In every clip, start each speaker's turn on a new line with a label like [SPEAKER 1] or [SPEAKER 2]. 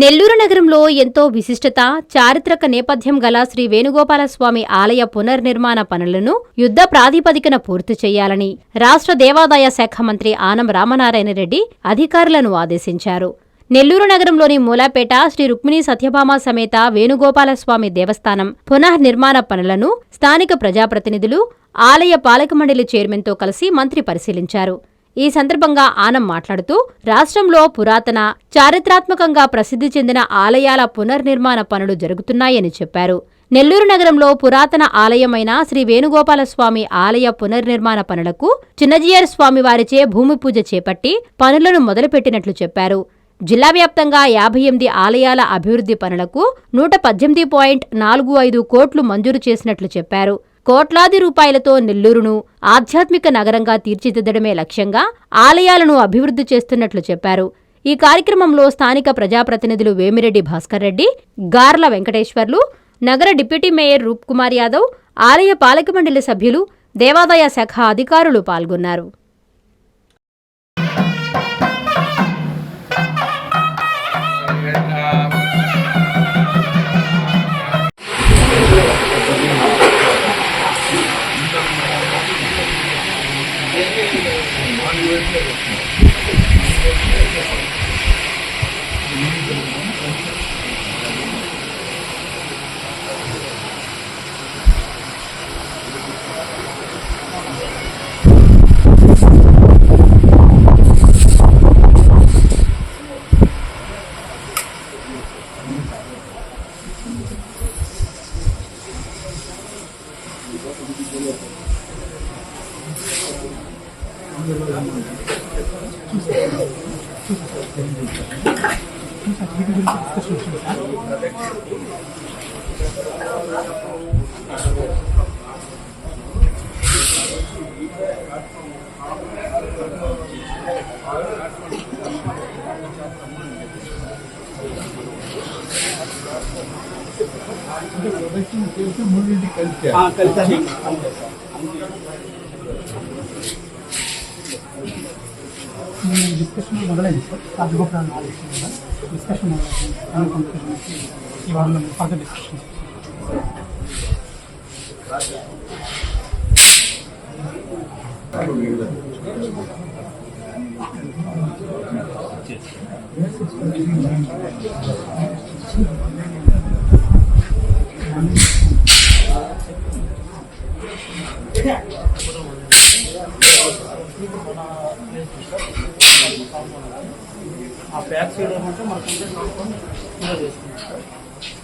[SPEAKER 1] నెల్లూరు నగరంలో ఎంతో విశిష్టత చారిత్రక నేపథ్యం గల శ్రీ వేణుగోపాలస్వామి ఆలయ పునర్నిర్మాణ పనులను యుద్ధ ప్రాతిపదికన పూర్తి చేయాలని రాష్ట్ర దేవాదాయ శాఖ మంత్రి ఆనం రామనారాయణ రెడ్డి అధికారులను ఆదేశించారు. నెల్లూరు నగరంలోని మూలాపేట శ్రీ రుక్మిణి సత్యభామ సమేత వేణుగోపాలస్వామి దేవస్థానం పునర్నిర్మాణ పనులను స్థానిక ప్రజాప్రతినిధులు ఆలయ పాలక మండలి చైర్మన్తో కలిసి మంత్రి పరిశీలించారు. ఈ సందర్భంగా ఆనం మాట్లాడుతూ రాష్ట్రంలో పురాతన చారిత్రాత్మకంగా ప్రసిద్ధి చెందిన ఆలయాల పునర్నిర్మాణ పనులు జరుగుతున్నాయని చెప్పారు. నెల్లూరు నగరంలో పురాతన ఆలయమైన శ్రీ వేణుగోపాలస్వామి ఆలయ పునర్నిర్మాణ పనులకు చిన్నజీయర్ స్వామి వారిచే భూమి పూజ చేపట్టి పనులను మొదలుపెట్టినట్లు చెప్పారు. జిల్లా వ్యాప్తంగా యాభై ఎనిమిది ఆలయాల అభివృద్ధి పనులకు నూట పద్దెనిమిది పాయింట్ నాలుగు ఐదు కోట్లు మంజూరు చేసినట్లు చెప్పారు. కోట్లాది రూపాయలతో నెల్లూరును ఆధ్యాత్మిక నగరంగా తీర్చిదిద్దడమే లక్ష్యంగా ఆలయాలను అభివృద్ధి చేస్తున్నట్లు చెప్పారు. ఈ కార్యక్రమంలో స్థానిక ప్రజాప్రతినిధులు వేమిరెడ్డి భాస్కర్ రెడ్డి గార్ల వెంకటేశ్వర్లు నగర డిప్యూటీ మేయర్ రూప్కుమార్ యాదవ్ ఆలయ పాలక మండలి సభ్యులు దేవాదాయ శాఖ అధికారులు పాల్గొన్నారు.
[SPEAKER 2] నాలుగు వేలు డిస్కషన్ మొదలైంది ಡಿಸ್ಕಷನ್ ಮೊದಲಾಗಿತ್ತು ಅದು ಗೊಬ್ಬರ ಡಿಸ್ಕಷನ್ ಇವಾಗ ನಮ್ಮ ಫಾದರ್ ಡಿಸ್ಕಷನ್ Thank you. ఆ బ్యాక్ సైడ్ ఏమంటే మనకు ఉండే కాంపౌండ్ ఇలా చేసుకుంటాం సార్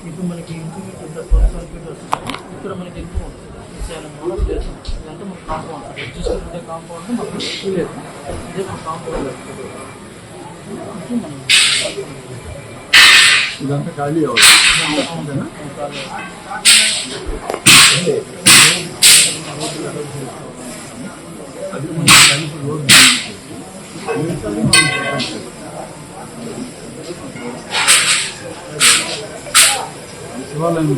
[SPEAKER 2] ఇప్పుడు మనకి ఇంటికి పెద్ద ట్వెల్వ్ సర్క్యూట్ వస్తుంది ఇక్కడ మనకి ఎక్కువ ఉంటుంది విశాలంగా ప్లేస్ ఉంటుంది ఇదంటే మన కాంపౌండ్ సార్ ఎగ్జిస్టింగ్ ఉండే కాంపౌండ్ మనకు లేదు ఇదే మన కాంపౌండ్
[SPEAKER 3] ఇదంతా ఖాళీ అవుతుంది అది మన కలిసి రోడ్డు శివాలయం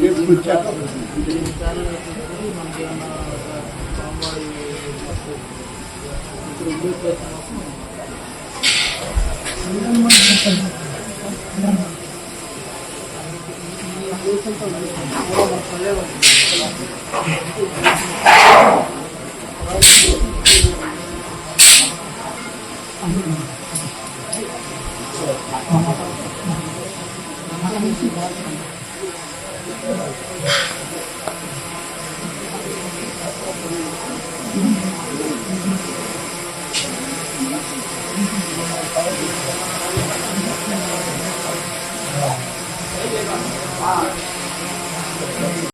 [SPEAKER 3] చెప్పి వచ్చాక
[SPEAKER 2] ఇక్కడ ఉండే